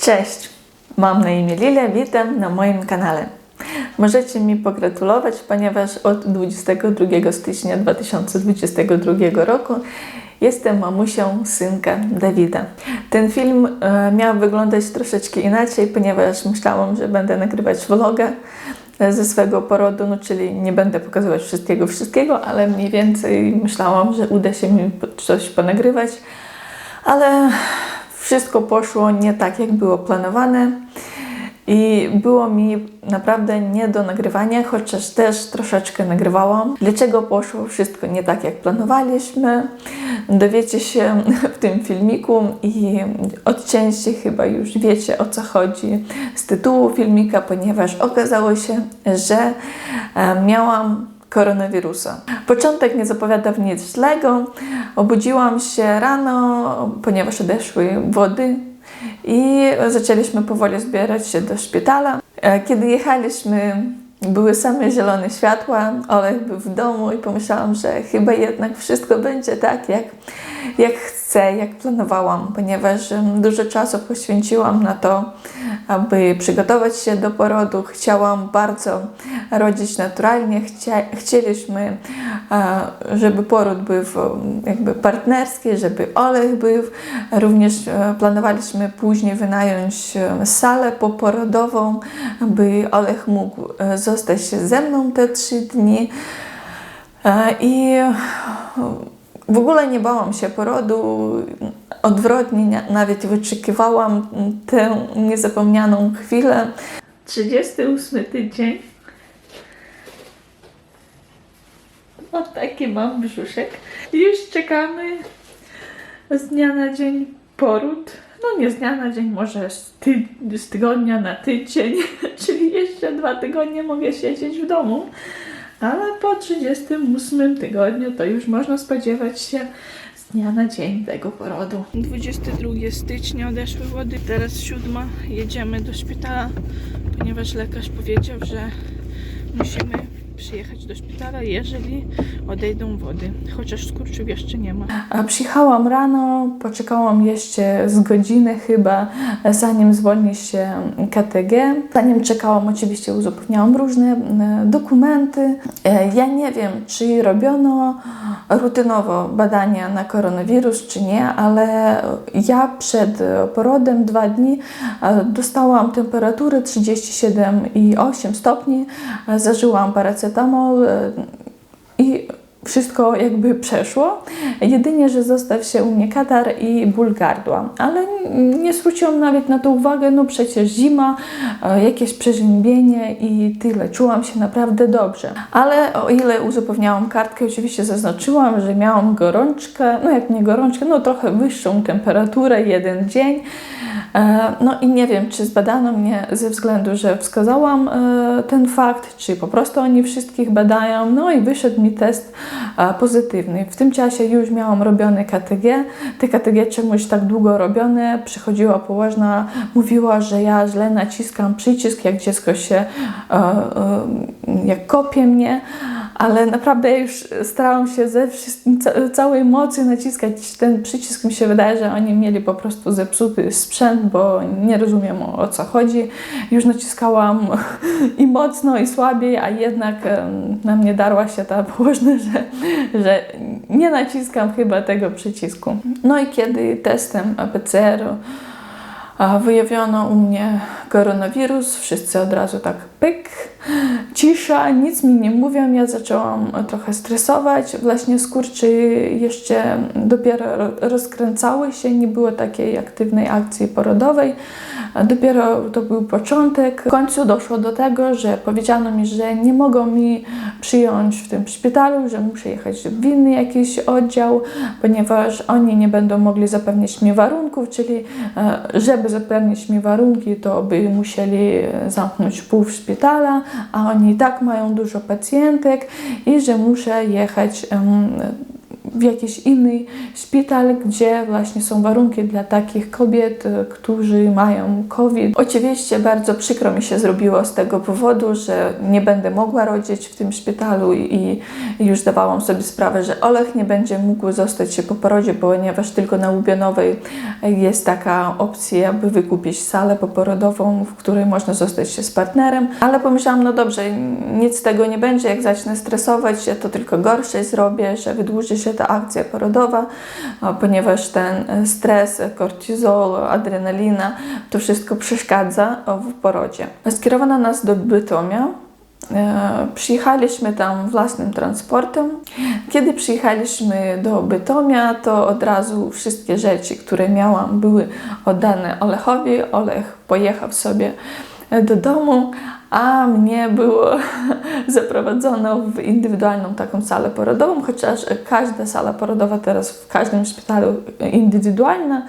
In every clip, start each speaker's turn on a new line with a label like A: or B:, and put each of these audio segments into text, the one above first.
A: Cześć, mam na imię Lilia, witam na moim kanale. Możecie mi pogratulować, ponieważ od 22 stycznia 2022 roku jestem mamusią synka Dawida. Ten film e, miał wyglądać troszeczkę inaczej, ponieważ myślałam, że będę nagrywać vloga e, ze swego porodu, no czyli nie będę pokazywać wszystkiego, wszystkiego, ale mniej więcej myślałam, że uda się mi coś ponagrywać, ale wszystko poszło nie tak, jak było planowane. I było mi naprawdę nie do nagrywania, chociaż też troszeczkę nagrywałam. Dlaczego poszło wszystko nie tak, jak planowaliśmy? Dowiecie się w tym filmiku i od części chyba już wiecie o co chodzi z tytułu filmika, ponieważ okazało się, że e, miałam koronawirusa. Początek nie zapowiadał nic złego. Obudziłam się rano, ponieważ odeszły wody i zaczęliśmy powoli zbierać się do szpitala. E, Kiedy jechaliśmy, były same zielone światła, Olek był w domu i pomyślałam, że chyba jednak wszystko będzie tak, jak, jak chcę, jak planowałam, ponieważ dużo czasu poświęciłam na to, aby przygotować się do porodu. Chciałam bardzo rodzić naturalnie, chcieliśmy, żeby poród był jakby partnerski, żeby Olech był. Również e, planowaliśmy później wynająć e, salę poporodową, by Olech mógł e, zostać ze mną te trzy dni. I w ogóle nie bałam się porodu. Odwrotnie, na- nawet wyczekiwałam tę niezapomnianą chwilę. 38 tydzień. O, taki mam brzuszek. Już czekamy z dnia na dzień poród. No nie z dnia na dzień, może z, ty- z tygodnia na tydzień, czyli jeszcze dwa tygodnie mogę siedzieć w domu. Ale po 38 tygodniu to już można spodziewać się z dnia na dzień tego porodu. 22 stycznia odeszły wody, teraz 7. Jedziemy do szpitala, ponieważ lekarz powiedział, że musimy przyjechać do szpitala, jeżeli odejdą wody, chociaż skurczów jeszcze nie ma. A przyjechałam rano, poczekałam jeszcze z godziny chyba, zanim zwolni się KTG. Zanim czekałam, oczywiście uzupełniałam różne e, dokumenty. E, Ja nie wiem, czy robiono rutynowo badania na koronawirus, czy nie, ale ja przed porodem dwa dni e, dostałam temperaturę 37,8 stopni, zażyłam paracetamol e, i wszystko jakby przeszło. Jedynie, że został się u mnie katar i ból gardła. Ale nie zwróciłam nawet na to uwagę, no przecież zima, e, jakieś przeziębienie i tyle. Czułam się naprawdę dobrze. Ale o ile uzupełniałam kartkę, oczywiście zaznaczyłam, że miałam gorączkę, no jak nie gorączkę, no trochę wyższą temperaturę, jeden dzień. E, No i nie wiem, czy zbadano mnie ze względu, że wskazałam e, ten fakt, czy po prostu oni wszystkich badają. No i wyszedł mi test e, pozytywny. W tym czasie już miałam robione KTG. Te KTG czemuś tak długo robione. Przychodziła położna, mówiła, że ja źle naciskam przycisk, jak dziecko się, jak kopie mnie. Ale naprawdę już starałam się ze wszystkim, ca- całej mocy naciskać ten przycisk. Mi się wydaje, że oni mieli po prostu zepsuty sprzęt, bo nie rozumiem o, co chodzi. Już naciskałam i mocno, i słabiej, a jednak na mnie darła się ta położna, że, że nie naciskam chyba tego przycisku. No i kiedy testem PCR wyjawiono u mnie koronawirus, wszyscy od razu tak pyk, cisza, nic mi nie mówią, ja zaczęłam trochę stresować, właśnie skurczy jeszcze dopiero ro- rozkręcały się, nie było takiej aktywnej akcji porodowej, dopiero to był początek. W końcu doszło do tego, że powiedziano mi, że nie mogą mi przyjąć w tym szpitalu, że muszę jechać w inny jakiś oddział, ponieważ oni nie będą mogli zapewnić mi warunków, czyli e, żeby zapewnić mi warunki, to by musieli e, zamknąć pół szpitala, a oni i tak mają dużo pacjentek i że muszę jechać w jakiś inny szpital, gdzie właśnie są warunki dla takich kobiet, e, którzy mają COVID. Oczywiście bardzo przykro mi się zrobiło z tego powodu, że nie będę mogła rodzić w tym szpitalu i już zdawałam sobie sprawę, że Olech nie będzie mógł zostać się po porodzie, ponieważ tylko na Łubianowej jest taka opcja, by wykupić salę poporodową, w której można zostać się z partnerem. Ale pomyślałam, no dobrze, nic z tego nie będzie, jak zacznę stresować się, to tylko gorsze zrobię, że wydłuży się ta akcja porodowa, a ponieważ ten stres, kortizol, adrenalina, to wszystko przeszkadza w porodzie. Skierowano nas do Bytomia, E, Przyjechaliśmy tam własnym transportem. Kiedy przyjechaliśmy do Bytomia, to od razu wszystkie rzeczy, które miałam, były oddane Olechowi. Olech pojechał sobie do domu, a mnie było zaprowadzono w indywidualną taką salę porodową, chociaż każda sala porodowa teraz w każdym szpitalu indywidualna.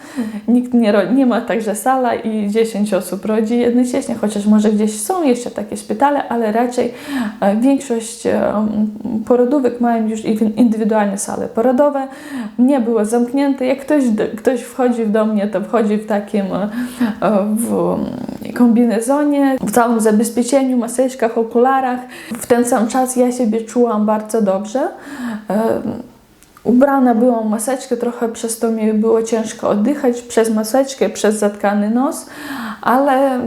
A: Nikt nie, nie ma także sala i 10 osób rodzi jednocześnie, chociaż może gdzieś są jeszcze takie szpitale, ale raczej e, większość e, porodówek mają już indywidualne sale porodowe. Nie było zamknięte. Jak ktoś, ktoś wchodzi do mnie, to wchodzi w takim e, w kombinezonie, w całym zabezpieczeniu, maseczkach, okularach. W ten sam czas ja siebie czułam bardzo dobrze. Ubrana byłam maseczkę, trochę przez to mi było ciężko oddychać przez maseczkę, przez zatkany nos, ale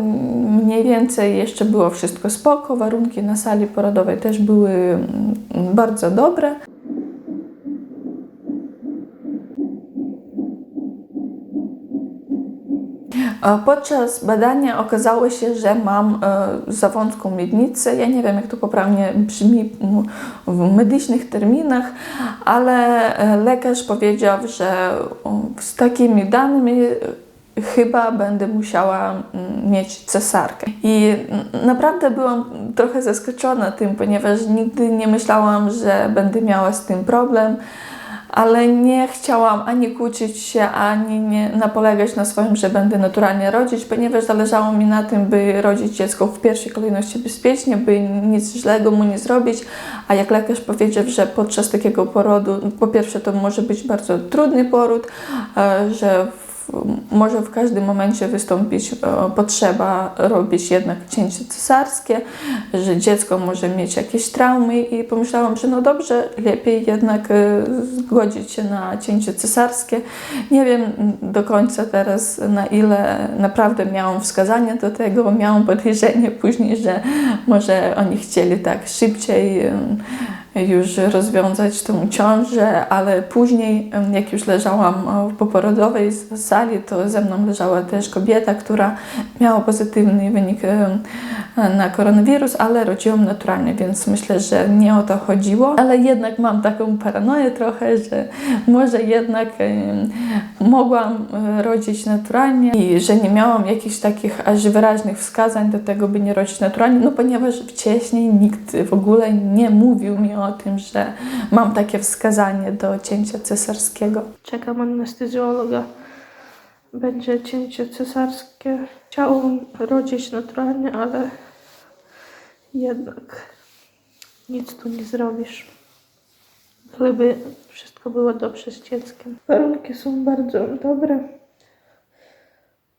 A: mniej więcej jeszcze było wszystko spoko. Warunki na sali porodowej też były bardzo dobre. Podczas badania okazało się, że mam e, zawątką miednicę. Ja nie wiem, jak to poprawnie brzmi w medycznych terminach, ale e, lekarz powiedział, że z takimi danymi e, chyba będę musiała mieć cesarkę. I naprawdę byłam trochę zaskoczona tym, ponieważ nigdy nie myślałam, że będę miała z tym problem ale nie chciałam ani kłócić się, ani nie napolegać na swoim, że będę naturalnie rodzić, ponieważ zależało mi na tym, by rodzić dziecko w pierwszej kolejności bezpiecznie, by nic źlego mu nie zrobić. A jak lekarz powiedział, że podczas takiego porodu, po pierwsze, to może być bardzo trudny poród, e, że w, może w każdym momencie wystąpić e, potrzeba robić jednak cięcie cesarskie, że dziecko może mieć jakieś traumy i pomyślałam, że no dobrze, lepiej jednak e, zgodzić się na cięcie cesarskie. Nie wiem do końca teraz na ile naprawdę miałam wskazania do tego, miałam podejrzenie później, że może oni chcieli tak szybciej już rozwiązać tą ciążę, ale później, jak już leżałam w poporodowej sali, to ze mną leżała też kobieta, która miała pozytywny wynik na koronawirus, ale rodziłam naturalnie, więc myślę, że nie o to chodziło. Ale jednak mam taką paranoję trochę, że może jednak mogłam e, rodzić naturalnie i że nie miałam jakichś takich aż wyraźnych wskazań do tego, by nie rodzić naturalnie, no ponieważ wcześniej nikt w ogóle nie mówił mi o tym, że mam takie wskazanie do cięcia cesarskiego.
B: Czekam anestezjologa. Będzie cięcie cesarskie. Chciałam rodzić naturalnie, ale jednak nic tu nie zrobisz. Gdyby wszystko było dobrze z dzieckiem. Warunki są bardzo dobre.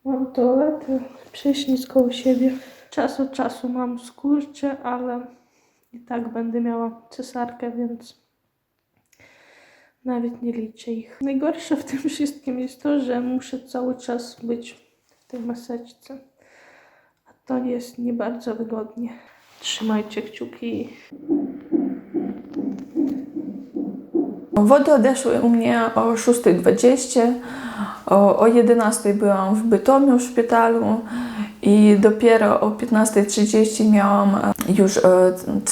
B: Mam toaletę, prysznic koło siebie. Czas od czasu mam skurcze, ale i tak będę miała cesarkę, więc nawet nie liczę ich. Najgorsze w tym wszystkim jest to, że muszę cały czas być w tej maseczce. A to jest nie bardzo wygodnie. Trzymajcie kciuki.
A: Wody odeszły u mnie o 6.20, o, o 11.00 byłam w Bytomiu w szpitalu i dopiero o 15.30 miałam e, już e,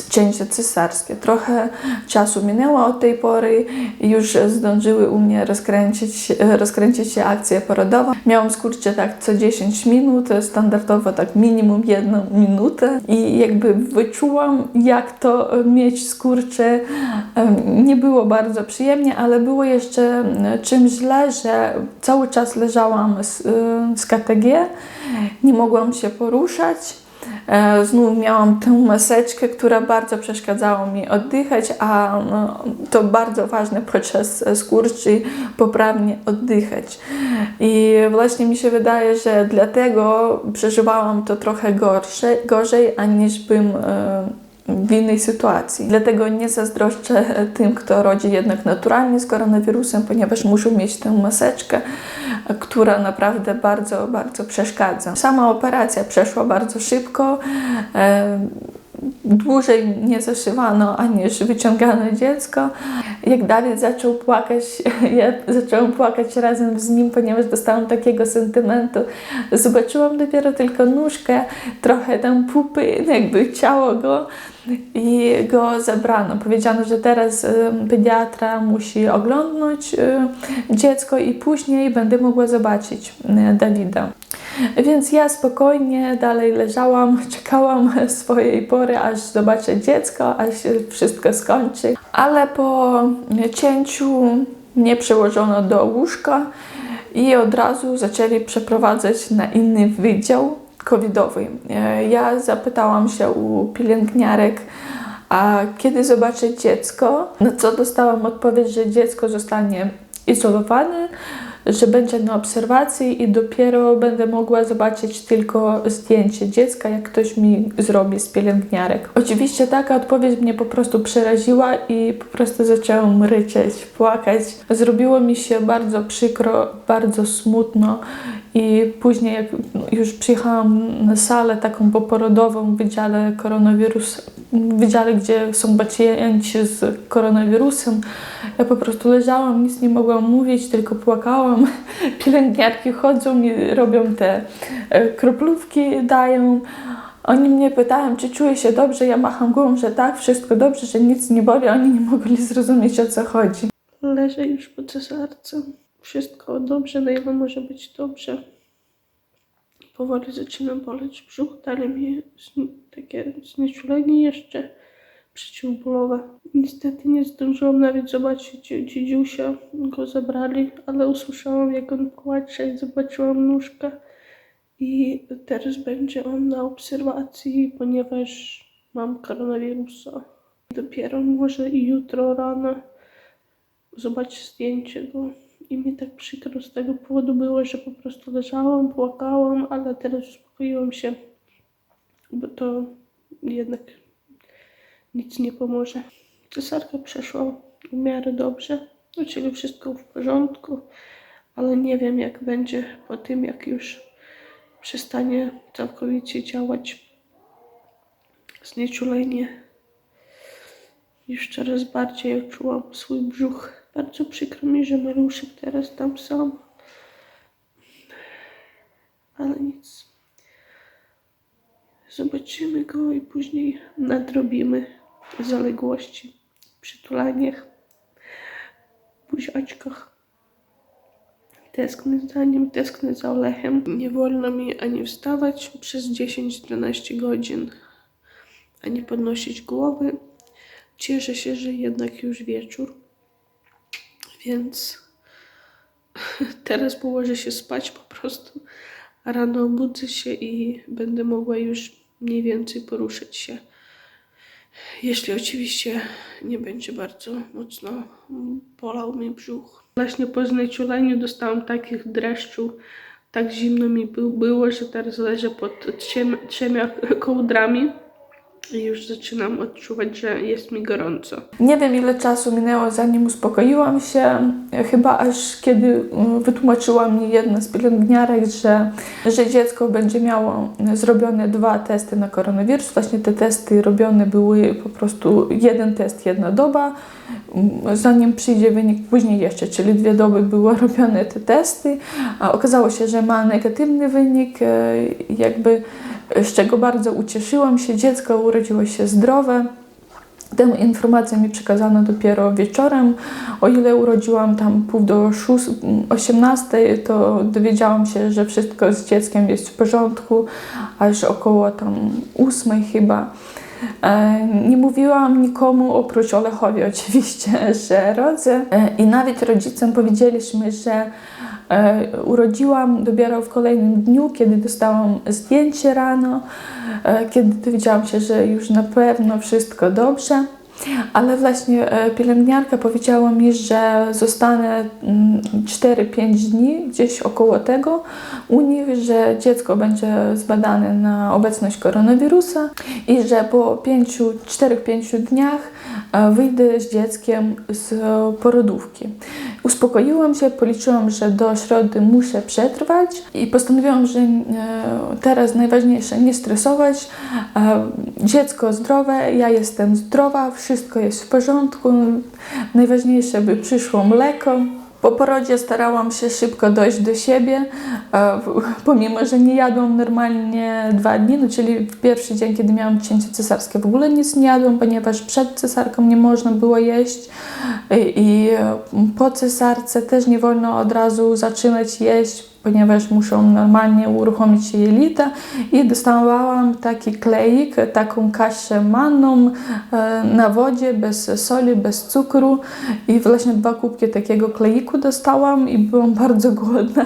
A: cięcie cesarskie. Trochę czasu minęło od tej pory i już zdążyły u mnie rozkręcić, e, rozkręcić się akcja porodowa. Miałam skurcze tak co 10 minut, standardowo tak minimum jedną minutę i jakby wyczułam jak to e, mieć skurcze. Nie było bardzo przyjemnie, ale było jeszcze e, czym źle, że cały czas leżałam z, e, z KTG, nie mogłam się poruszać. E, znów miałam tę maseczkę, która bardzo przeszkadzała mi oddychać, a no, to bardzo ważne podczas skurczy poprawnie oddychać. I właśnie mi się wydaje, że dlatego przeżywałam to trochę gorsze, gorzej, aniż bym e, w innej sytuacji. Dlatego nie zazdroszczę tym, kto rodzi jednak naturalnie z koronawirusem, ponieważ muszą mieć tę maseczkę, która naprawdę bardzo, bardzo przeszkadza. Sama operacja przeszła bardzo szybko. E, Dłużej nie zaszywano, aniż wyciągano dziecko. Jak Dawid zaczął płakać, ja zaczęłam płakać razem z nim, ponieważ dostałam takiego sentymentu. Zobaczyłam dopiero tylko nóżkę, trochę tam pupy, jakby ciało go i go zabrano. Powiedziano, że teraz y, pediatra musi oglądnąć y, dziecko i później będę mogła zobaczyć y, Dawida. Więc ja spokojnie dalej leżałam, czekałam swojej pory, aż zobaczę dziecko, aż wszystko skończy. Ale po cięciu mnie przełożono do łóżka i od razu zaczęli przeprowadzać na inny wydział covidowy. E, Ja zapytałam się u pielęgniarek, a kiedy zobaczę dziecko, na co dostałam odpowiedź, że dziecko zostanie izolowane, że będzie na obserwacji i dopiero będę mogła zobaczyć tylko zdjęcie dziecka, jak ktoś mi zrobi z pielęgniarek. Oczywiście taka odpowiedź mnie po prostu przeraziła i po prostu zaczęłam ryczeć, płakać. Zrobiło mi się bardzo przykro, bardzo smutno i później jak już przyjechałam na salę taką poporodową w wydziale koronawirus, w wydziale, gdzie są pacjenci z koronawirusem, ja po prostu leżałam, nic nie mogłam mówić, tylko płakałam. Pielęgniarki chodzą i robią te e, kroplówki, dają. Oni mnie pytają, czy czuję się dobrze, ja macham głową, że tak, wszystko dobrze, że nic nie boli, oni nie mogli zrozumieć o co chodzi.
B: Leżę już po cesarce. Wszystko dobrze, na ile może być dobrze. Powoli zaczyna boleć brzuch. Dali mi takie znieczulenie jeszcze przeciwbólowe. Niestety nie zdążyłam nawet zobaczyć dziedziusia. Go zabrali, ale usłyszałam jak on płacze i zobaczyłam nóżkę. I teraz będzie on na obserwacji, ponieważ mam koronawirusa. Dopiero może i jutro rano zobaczyć zdjęcie go. I mi tak przykro z tego powodu było, że po prostu leżałam, płakałam, ale teraz uspokoiłam się, bo to jednak nic nie pomoże. Cesarka przeszła w miarę dobrze, czyli wszystko w porządku, ale nie wiem jak będzie po tym, jak już przestanie całkowicie działać znieczulenie. Już coraz bardziej odczułam swój brzuch. Bardzo przykro mi, że Maruszek teraz tam sam. Ale nic. Zobaczymy go i później nadrobimy zaległości. Przytulaniach, buziaczkach. Tęsknię za nim, tęsknię za Olechem. Nie wolno mi ani wstawać przez 10-12 godzin, ani podnosić głowy. Cieszę się, że jednak już wieczór, więc teraz położę się spać po prostu, a rano obudzę się i będę mogła już mniej więcej poruszać się. Jeśli oczywiście nie będzie bardzo mocno bolał mi brzuch. Właśnie po znieczuleniu dostałam takich dreszczu, tak zimno mi by- było, że teraz leżę pod trzema kołdrami i już zaczynam odczuwać, że jest mi gorąco.
A: Nie wiem, ile czasu minęło, zanim uspokoiłam się. Chyba aż kiedy mm, wytłumaczyła mi jedna z pielęgniarek, że, że dziecko będzie miało zrobione dwa testy na koronawirus. Właśnie te testy robione były po prostu jeden test, jedna doba. Mm, Zanim przyjdzie wynik później jeszcze, czyli dwie doby były robione te testy. Okazało się, że ma negatywny wynik, e, jakby z czego bardzo ucieszyłam się. Dziecko urodziło się zdrowe. Tę informację mi przekazano dopiero wieczorem. O ile urodziłam tam pół do 6, 18, to dowiedziałam się, że wszystko z dzieckiem jest w porządku, aż około tam 8 chyba. E, Nie mówiłam nikomu oprócz Olechowi oczywiście, że rodzę. E, I nawet rodzicom powiedzieliśmy, że urodziłam dopiero w kolejnym dniu, kiedy dostałam zdjęcie rano, e, kiedy dowiedziałam się, że już na pewno wszystko dobrze. Ale właśnie e, pielęgniarka powiedziała mi, że zostanę mm, 4-5 dni, gdzieś około tego, u nich, że dziecko będzie zbadane na obecność koronawirusa i że po 4-5 dniach e, wyjdę z dzieckiem z porodówki. Uspokoiłam się, policzyłam, że do środy muszę przetrwać i postanowiłam, że e, teraz najważniejsze nie stresować. Dziecko zdrowe, ja jestem zdrowa, wszystko jest w porządku. Najważniejsze, by przyszło mleko. Po porodzie starałam się szybko dojść do siebie, pomimo, że nie jadłam normalnie dwa dni, no czyli pierwszy dzień, kiedy miałam cięcie cesarskie, w ogóle nic nie jadłam, ponieważ przed cesarką nie można było jeść i, po cesarce też nie wolno od razu zaczynać jeść, ponieważ muszą normalnie uruchomić jelita i dostawałam taki kleik, taką kaszę manną e, na wodzie, bez soli, bez cukru. I właśnie dwa kubki takiego kleiku dostałam i byłam bardzo głodna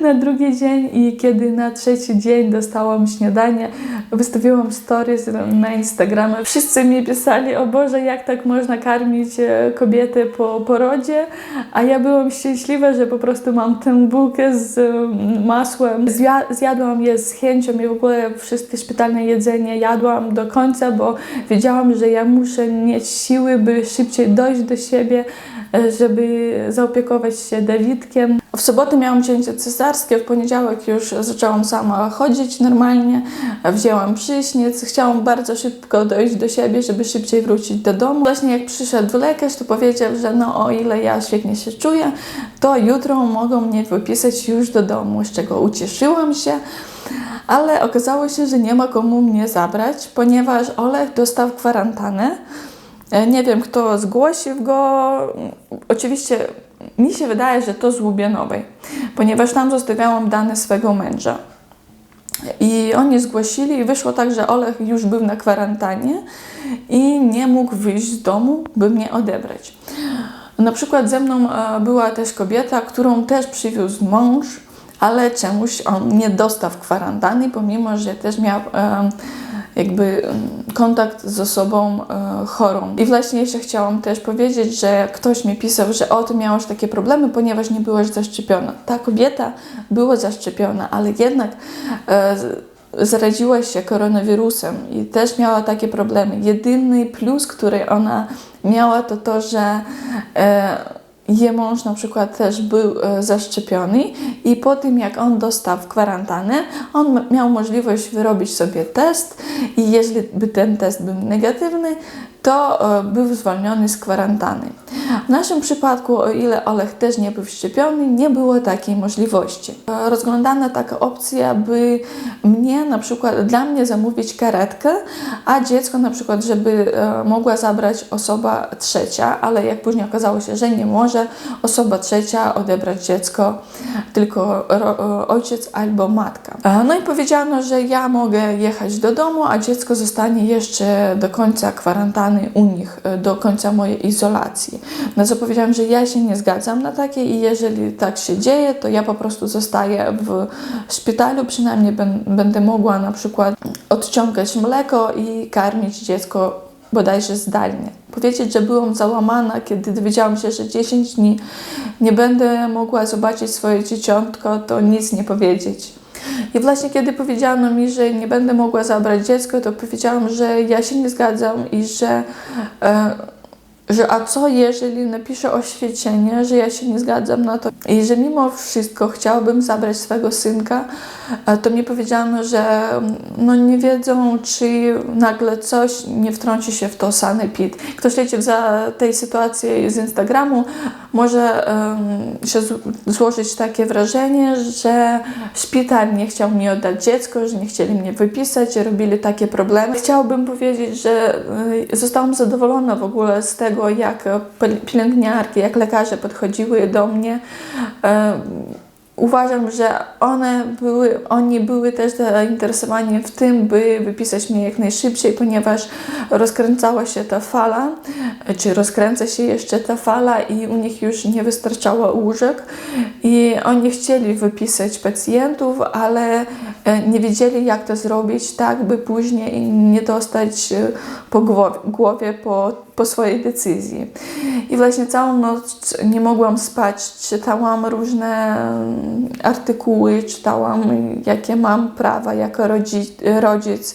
A: na drugi dzień. I kiedy na trzeci dzień dostałam śniadanie, wystawiłam stories na Instagramie. Wszyscy mi pisali, o Boże, jak tak można karmić e, kobietę po porodzie, a ja byłam szczęśliwa, że po prostu mam tę bułkę z masłem. Zja- zjadłam je z chęcią i w ogóle wszystkie szpitalne jedzenie jadłam do końca, bo wiedziałam, że ja muszę mieć siły, by szybciej dojść do siebie, e, żeby zaopiekować się Dawidkiem. W sobotę miałam cięcie cesarskie, w poniedziałek już zaczęłam sama chodzić normalnie, wzięłam prysznic, chciałam bardzo szybko dojść do siebie, żeby szybciej wrócić do domu. Właśnie jak przyszedł lekarz, to powiedział, że no o ile ja świetnie się czuję, to jutro mogą mnie wypisać już do domu, z czego ucieszyłam się. Ale okazało się, że nie ma komu mnie zabrać, ponieważ Olek dostał kwarantannę. Nie wiem, kto zgłosił go. Oczywiście mi się wydaje, że to z Łubianowej, ponieważ tam zostawiałam dane swego męża. I oni zgłosili i wyszło tak, że Olech już był na kwarantannie i nie mógł wyjść z domu, by mnie odebrać. Na przykład ze mną e, była też kobieta, którą też przywiózł mąż, ale czemuś on nie dostał kwarantanny, pomimo że też miał jakby em, kontakt z osobą e, chorą. I właśnie jeszcze chciałam też powiedzieć, że ktoś mi pisał, że o, ty miałaś takie problemy, ponieważ nie byłaś zaszczepiona. Ta kobieta była zaszczepiona, ale jednak e, zaraziła się koronawirusem i też miała takie problemy. Jedyny plus, który ona miała, to to, że e, jej mąż na przykład też był e, zaszczepiony i po tym jak on dostał kwarantannę, on miał możliwość wyrobić sobie test i jeżeli by ten test był negatywny, to e, był zwolniony z kwarantanny. W naszym przypadku, o ile Olech też nie był szczepiony, nie było takiej możliwości. E, Rozglądana taka opcja, by mnie na przykład, dla mnie zamówić karetkę, a dziecko na przykład, żeby e, mogła zabrać osoba trzecia, ale jak później okazało się, że nie może osoba trzecia odebrać dziecko, tylko ojciec albo matka. No i powiedziano, że ja mogę jechać do domu, a dziecko zostanie jeszcze do końca kwarantanny u nich, e, do końca mojej izolacji. No co powiedziałam, że ja się nie zgadzam na takie i jeżeli tak się dzieje, to ja po prostu zostaję w szpitalu, przynajmniej będę mogła na przykład odciągać mleko i karmić dziecko bodajże zdalnie. Powiedzieć, że byłam załamana, kiedy dowiedziałam się, że 10 dni nie będę mogła zobaczyć swoje dzieciątko, to nic nie powiedzieć. I właśnie kiedy powiedziano mi, że nie będę mogła zabrać dziecko, to powiedziałam, że ja się nie zgadzam i że, e, że a co jeżeli napiszę oświadczenie, że ja się nie zgadzam na to i że mimo wszystko chciałabym zabrać swego synka, to mi powiedziano, że mm, no nie wiedzą, czy nagle coś nie wtrąci się w to sanepid. Kto śledzi za tej sytuacji z Instagramu, może em, się złożyć takie wrażenie, że szpital nie chciał mi oddać dziecko, że nie chcieli mnie wypisać, robili takie problemy. Chciałabym powiedzieć, że y, zostałam zadowolona w ogóle z tego, jak pil- pielęgniarki, jak lekarze podchodziły do mnie. Em, uważam, że one były, oni były też zainteresowani w tym, by wypisać mnie jak najszybciej, ponieważ rozkręcała się ta fala, czy rozkręca się jeszcze ta fala i u nich już nie wystarczało łóżek i oni chcieli wypisać pacjentów, ale e, nie wiedzieli jak to zrobić tak, by później nie dostać e, po głowie, po, po swojej decyzji. I właśnie całą noc nie mogłam spać, czytałam różne mm, artykuły, czytałam jakie mam prawa jako rodzic, rodzic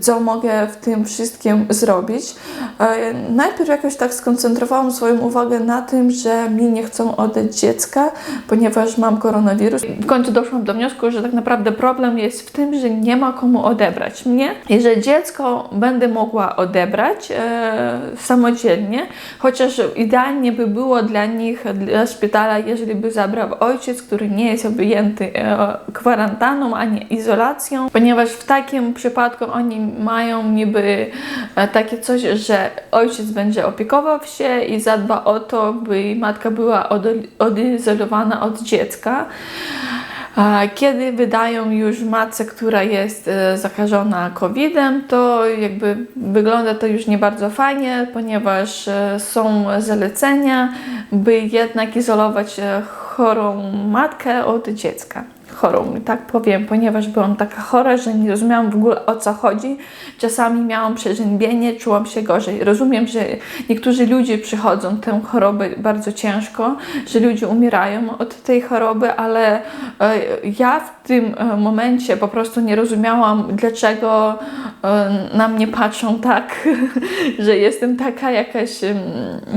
A: co mogę w tym wszystkim zrobić. E, Najpierw jakoś tak skoncentrowałam swoją uwagę na tym, że mi nie chcą oddać dziecka, ponieważ mam koronawirus. W końcu doszłam do wniosku, że tak naprawdę problem jest w tym, że nie ma komu odebrać mnie i że dziecko będę mogła odebrać e, samodzielnie, chociaż idealnie by było dla nich, dla szpitala, jeżeli by zabrał ojciec, który nie jest objęty e, kwarantanną ani izolacją, ponieważ w takim przypadku oni mają niby e, takie coś, że ojciec będzie opiekował się i zadba o to, by matka była od, odizolowana od dziecka. Kiedy wydają już matce, która jest e, zakażona COVID-em, to jakby wygląda to już nie bardzo fajnie, ponieważ e, są zalecenia, by jednak izolować e, chorą matkę od dziecka. Chorą, tak powiem, ponieważ byłam taka chora, że nie rozumiałam w ogóle o co chodzi. Czasami miałam przeziębienie, czułam się gorzej. Rozumiem, że niektórzy ludzie przychodzą tę chorobę bardzo ciężko, że ludzie umierają od tej choroby, ale e, ja w tym e, momencie po prostu nie rozumiałam, dlaczego e, na mnie patrzą tak, że jestem taka jakaś,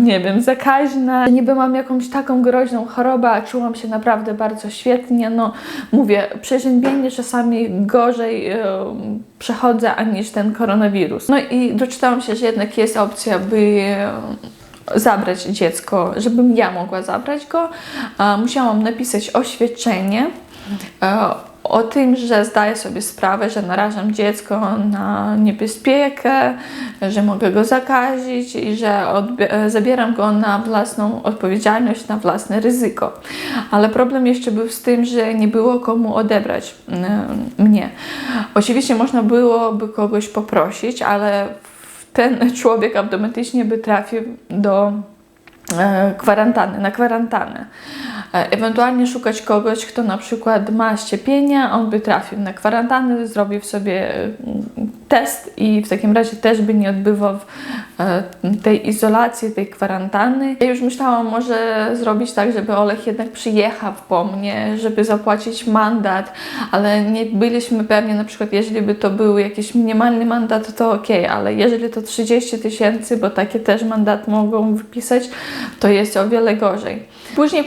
A: nie wiem, zakaźna. Niby mam jakąś taką groźną chorobę, a czułam się naprawdę bardzo świetnie. No, mówię, przeziębienie czasami gorzej przechodzę aniż ten koronawirus. No i doczytałam się, że jednak jest opcja, by zabrać dziecko, żebym ja mogła zabrać go. Musiałam napisać oświadczenie e, o tym, że zdaję sobie sprawę, że narażam dziecko na niebezpiekę, że mogę go zakazić i że zabieram go na własną odpowiedzialność, na własne ryzyko. Ale problem jeszcze był z tym, że nie było komu odebrać e, mnie. Oczywiście można byłoby kogoś poprosić, ale ten człowiek automatycznie by trafił do e, kwarantanny, na kwarantannę. E, Ewentualnie szukać kogoś, kto na przykład ma szczepienia, on by trafił na kwarantannę, zrobił sobie e, test i w takim razie też by nie odbywał e, tej izolacji, tej kwarantanny. Ja już myślałam może zrobić tak, żeby Olech jednak przyjechał po mnie, żeby zapłacić mandat, ale nie byliśmy pewni, na przykład jeżeli by to był jakiś minimalny mandat, to ok, ale jeżeli to 30 tysięcy, bo takie też mandat mogą wypisać, to jest o wiele gorzej. Później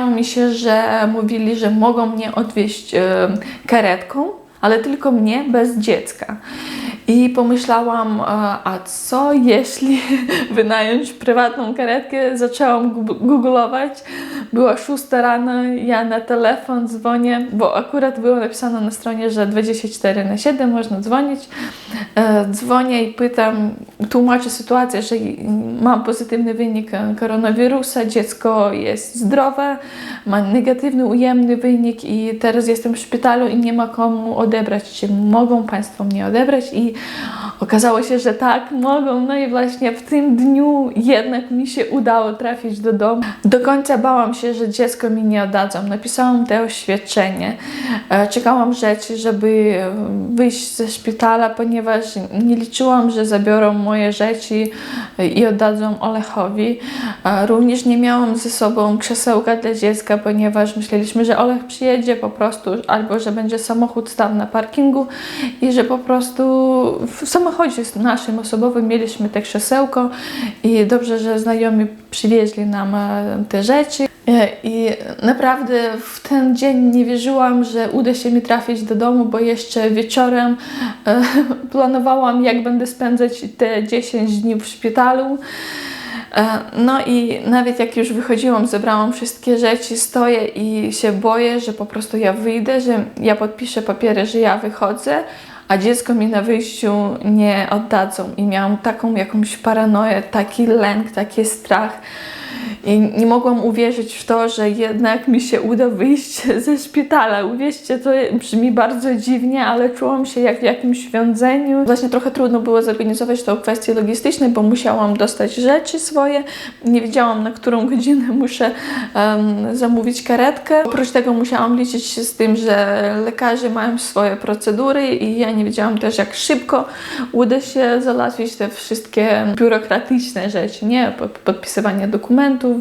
A: przypomniało mi się, że mówili, że mogą mnie odwieźć karetką, ale tylko mnie bez dziecka. I pomyślałam, e, a co jeśli wynająć prywatną karetkę? Zaczęłam googlować. Była 6 rano, ja na telefon dzwonię, bo akurat było napisane na stronie, że 24 na 7 można dzwonić. E, Dzwonię i pytam, tłumaczę sytuację, że mam pozytywny wynik koronawirusa, dziecko jest zdrowe, ma negatywny, ujemny wynik i teraz jestem w szpitalu i nie ma komu odebrać. Czy mogą Państwo mnie odebrać? I okazało się, że tak, mogą. No i właśnie w tym dniu jednak mi się udało trafić do domu. Do końca bałam się, że dziecko mi nie oddadzą. Napisałam te oświadczenie. E, Czekałam rzeczy, żeby e, wyjść ze szpitala, ponieważ nie liczyłam, że zabiorą moje rzeczy i oddadzą Olechowi. E, Również nie miałam ze sobą krzesełka dla dziecka, ponieważ myśleliśmy, że Olech przyjedzie po prostu, albo że będzie samochód stał na parkingu i że po prostu w samochodzie naszym osobowym mieliśmy te krzesełko i dobrze, że znajomi przywieźli nam e, te rzeczy. E, I naprawdę w ten dzień nie wierzyłam, że uda się mi trafić do domu, bo jeszcze wieczorem e, planowałam, jak będę spędzać te 10 dni w szpitalu. No i nawet jak już wychodziłam, zebrałam wszystkie rzeczy, stoję i się boję, że po prostu ja wyjdę, że ja podpiszę papiery, że ja wychodzę, a dziecko mi na wyjściu nie oddadzą. I miałam taką jakąś paranoję, taki lęk, taki strach, I nie mogłam uwierzyć w to, że jednak mi się uda wyjść ze szpitala. Uwierzcie, to brzmi bardzo dziwnie, ale czułam się jak w jakimś wiądzeniu. Właśnie trochę trudno było zorganizować to kwestie logistyczne, bo musiałam dostać rzeczy swoje. Nie wiedziałam, na którą godzinę muszę em, zamówić karetkę. Oprócz tego musiałam liczyć się z tym, że lekarze mają swoje procedury i ja nie wiedziałam też, jak szybko uda się załatwić te wszystkie biurokratyczne rzeczy, nie? Pod- Podpisywanie dokumentów,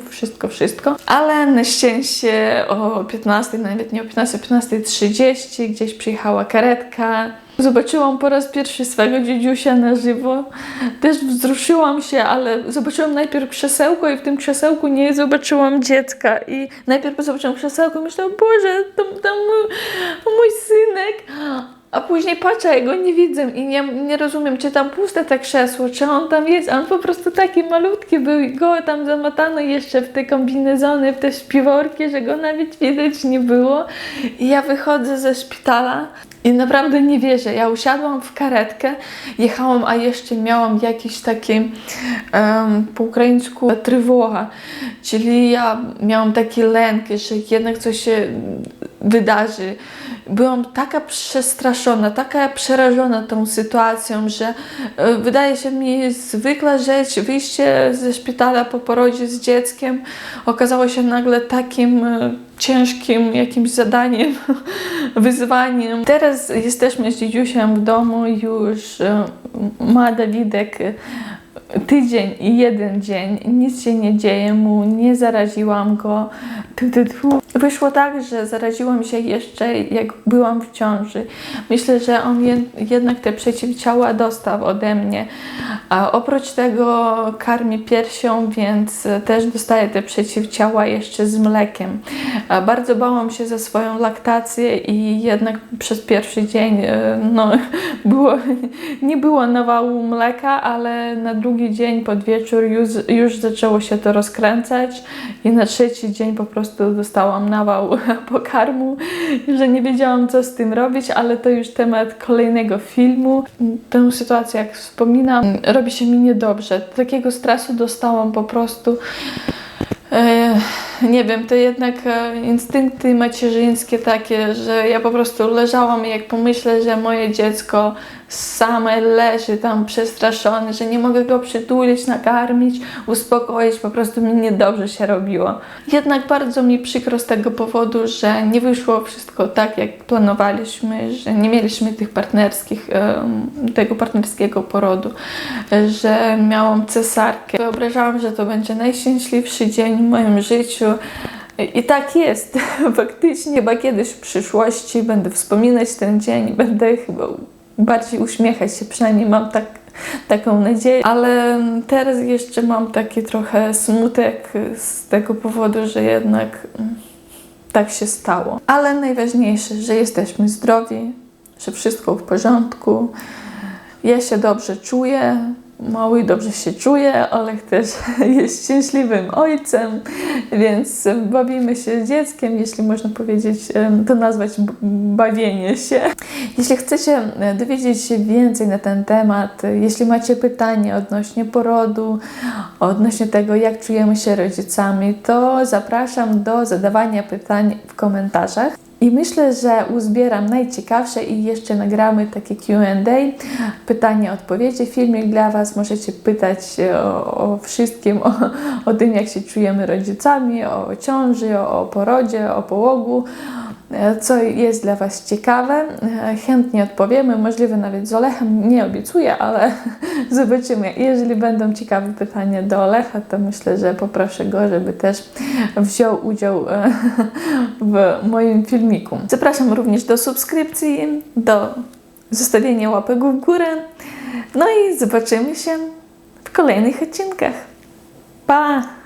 A: wszystko, wszystko. Ale na szczęście o 15, nawet nie o 15, 15.30 gdzieś przyjechała karetka. Zobaczyłam po raz pierwszy swego dziedziusia na żywo. Też wzruszyłam się, ale zobaczyłam najpierw krzesełko i w tym krzesełku nie zobaczyłam dziecka. I najpierw zobaczyłam krzesełko i myślałam, Boże, tam, tam mój synek. A później patrzę, ja go nie widzę i nie, nie rozumiem, czy tam puste te krzesło, czy on tam jest. A on po prostu taki malutki był i go tam zamatano jeszcze w te kombinezony, w te śpiworki, że go nawet widać nie było. I ja wychodzę ze szpitala i naprawdę nie wierzę. Ja usiadłam w karetkę, jechałam, a jeszcze miałam jakiś taki em, po ukraińsku trywoga, czyli ja miałam taki lęk, że jednak coś się wydarzy. Byłam taka przestraszona, taka przerażona tą sytuacją, że e, wydaje się mi zwykła rzecz, wyjście ze szpitala po porodzie z dzieckiem okazało się nagle takim e, ciężkim jakimś zadaniem, wyzwaniem. Teraz jesteśmy z dzidziusiem w domu, już e, ma Dawidek tydzień i jeden dzień, nic się nie dzieje mu, nie zaraziłam go. Tu, tu, tu. Wyszło tak, że zaraziłam się jeszcze jak byłam w ciąży. Myślę, że on jed, jednak te przeciwciała dostał ode mnie. A oprócz tego karmię piersią, więc też dostaję te przeciwciała jeszcze z mlekiem. A Bardzo bałam się za swoją laktację i jednak przez pierwszy dzień e, no, było, nie było nawału mleka, ale na drugi dzień pod wieczór już, już zaczęło się to rozkręcać i na trzeci dzień po prostu dostałam nawał pokarmu, że nie wiedziałam co z tym robić, ale to już temat kolejnego filmu. Tę sytuację jak wspominam, robi się mi niedobrze. Takiego stresu dostałam po prostu E, nie wiem, to jednak e, instynkty macierzyńskie takie, że ja po prostu leżałam i jak pomyślę, że moje dziecko same leży tam przestraszone, że nie mogę go przytulić, nakarmić, uspokoić, po prostu mi niedobrze się robiło. Jednak bardzo mi przykro z tego powodu, że nie wyszło wszystko tak, jak planowaliśmy, że nie mieliśmy tych partnerskich, em, tego partnerskiego porodu, że miałam cesarkę. Wyobrażałam, że to będzie najszczęśliwszy dzień w moim życiu. I tak jest, faktycznie. Chyba kiedyś w przyszłości będę wspominać ten dzień, będę chyba bardziej uśmiechać się, przynajmniej mam tak, taką nadzieję. Ale teraz jeszcze mam taki trochę smutek z tego powodu, że jednak mm, tak się stało. Ale najważniejsze, że jesteśmy zdrowi, że wszystko w porządku. Ja się dobrze czuję, mały dobrze się czuje, Olech też jest szczęśliwym ojcem, więc bawimy się dzieckiem, jeśli można powiedzieć, to nazwać bawienie się. Jeśli chcecie e, dowiedzieć się więcej na ten temat, jeśli macie pytania odnośnie porodu, odnośnie tego, jak czujemy się rodzicami, to zapraszam do zadawania pytań w komentarzach. I myślę, że uzbieram najciekawsze i jeszcze nagramy takie QA, pytania, odpowiedzi, filmik dla Was. Możecie pytać o, o wszystkim, o, o tym, jak się czujemy rodzicami, o ciąży, o, o porodzie, o połogu, e, co jest dla Was ciekawe. E, Chętnie odpowiemy, możliwe nawet z Olechem, nie obiecuję, ale zobaczymy. Jeżeli będą ciekawe pytania do Olecha, to myślę, że poproszę go, żeby też wziął udział e, w moim filmiku. Zapraszam również do subskrypcji, do zostawienia łapek w górę. No i zobaczymy się w kolejnych odcinkach. Pa!